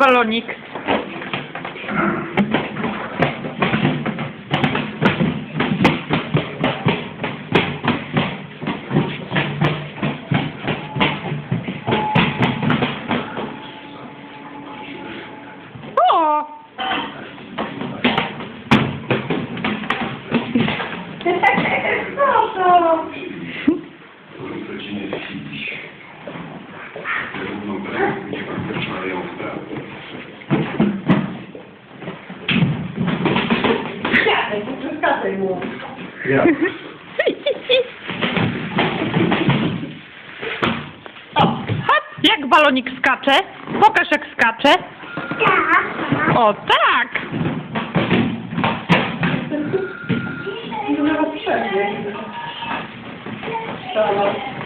balonik. Mu. Ja. O, hop, jak balonik skacze? Pokaż jak skacze. O, tak! Przejdzie. To.